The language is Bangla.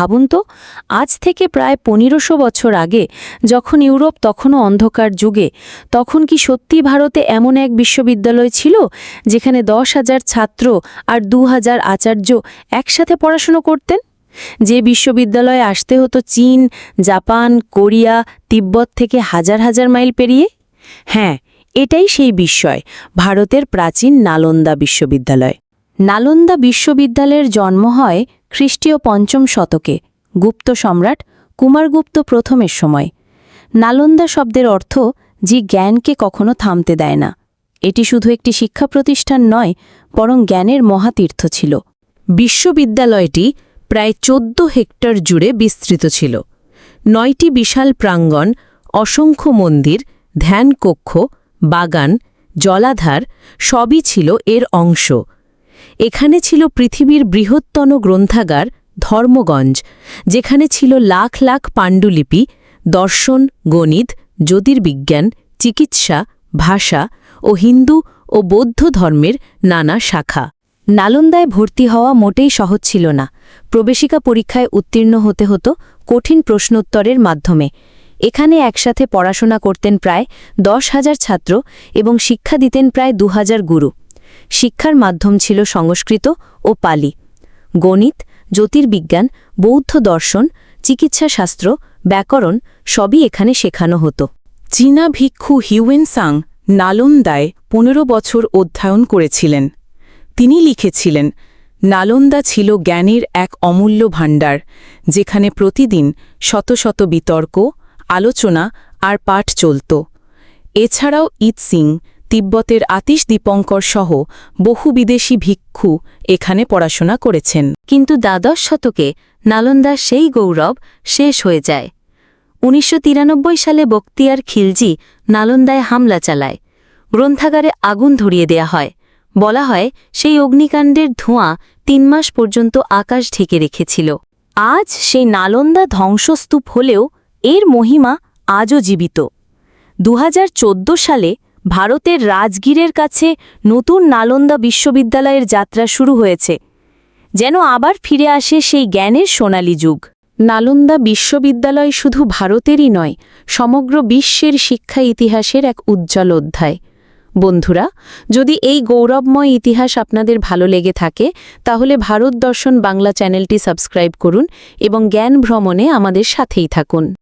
ভাবুন তো, আজ থেকে প্রায় পনেরোশো বছর আগে যখন ইউরোপ তখনও অন্ধকার যুগে, তখন কি সত্যি ভারতে এমন এক বিশ্ববিদ্যালয় ছিল যেখানে দশ হাজার ছাত্র আর দু হাজার আচার্য একসাথে পড়াশুনো করতেন? যে বিশ্ববিদ্যালয়ে আসতে হতো চীন, জাপান, কোরিয়া, তিব্বত থেকে হাজার হাজার মাইল পেরিয়ে? হ্যাঁ এটাই সেই বিস্ময়, ভারতের প্রাচীন নালন্দা বিশ্ববিদ্যালয়। নালন্দা বিশ্ববিদ্যালয়ের জন্ম হয় খ্রিস্টীয় পঞ্চম শতকে গুপ্ত সম্রাট কুমারগুপ্ত প্রথমের সময়। নালন্দা শব্দের অর্থ যে জ্ঞানকে কখনো থামতে দেয় না এটি শুধু একটি শিক্ষা প্রতিষ্ঠান নয়, বরং জ্ঞানের মহাতীর্থ ছিল। বিশ্ববিদ্যালয়টি প্রায় চোদ্দ হেক্টর জুড়ে বিস্তৃত ছিল। নয়টি বিশাল প্রাঙ্গণ, অসংখ্য মন্দির, ধ্যানকক্ষ, বাগান, জলাধার সবই ছিল এর অংশ। এখানে ছিল পৃথিবীর বৃহত্তম গ্রন্থাগার ধর্মগঞ্জ, যেখানে ছিল লাখ লাখ পাণ্ডুলিপি, দর্শন, গণিত, জ্যোতির্বিজ্ঞান, চিকিৎসা, ভাষা ও হিন্দু ও বৌদ্ধ ধর্মের নানা শাখা। নালন্দায় ভর্তি হওয়া মোটেই সহজ ছিল না। প্রবেশিকা পরীক্ষায় উত্তীর্ণ হতে হতো কঠিন প্রশ্নোত্তরের মাধ্যমে। এখানে একসাথে পড়াশোনা করতেন প্রায় দশ হাজার ছাত্র এবং শিক্ষা দিতেন প্রায় দু হাজার গুরু। শিক্ষার মাধ্যম ছিল সংস্কৃত ও পালি। গণিত, জ্যোতির্বিজ্ঞান, বৌদ্ধ দর্শন, চিকিৎসাশাস্ত্র, ব্যাকরণ সবই এখানে শেখানো হতো। চীনা ভিক্ষু হিউয়েন সাং নালন্দায় পনেরো বছর অধ্যয়ন করেছিলেন। তিনি লিখেছিলেন, নালন্দা ছিল জ্ঞানের এক অমূল্য ভাণ্ডার, যেখানে প্রতিদিন শত শত বিতর্ক, আলোচনা আর পাঠ চলত। এছাড়াও ইত সিং তিব্বতের আতিশ দীপঙ্কর সহ বহু বিদেশি ভিক্ষু এখানে পড়াশোনা করেছেন। কিন্তু দ্বাদশ শতকে নালন্দার সেই গৌরব শেষ হয়ে যায়। উনিশশো তিরানব্বই সালে বক্তিয়ার খিলজি নালন্দায় হামলা চালায়। গ্রন্থাগারে আগুন ধরিয়ে দেয়া হয়। বলা হয় সেই অগ্নিকাণ্ডের ধোঁয়া তিন মাস পর্যন্ত আকাশ ঢেকে রেখেছিল। আজ সেই নালন্দা ধ্বংসস্তূপ হলেও এর মহিমা আজও জীবিত। দু হাজার চোদ্দ সালে ভারতের রাজগীরের কাছে নতুন নালন্দা বিশ্ববিদ্যালয়ের যাত্রা শুরু হয়েছে, যেন আবার ফিরে আসে সেই জ্ঞানের সোনালী যুগ। নালন্দা বিশ্ববিদ্যালয় শুধু ভারতেরই নয়, সমগ্র বিশ্বের শিক্ষা ইতিহাসের এক উজ্জ্বল অধ্যায়। বন্ধুরা, যদি এই গৌরবময় ইতিহাস আপনাদের ভালো লেগে থাকে, তাহলে ভারত দর্শন বাংলা চ্যানেলটি সাবস্ক্রাইব করুন এবং জ্ঞান ভ্রমণে আমাদের সাথেই থাকুন।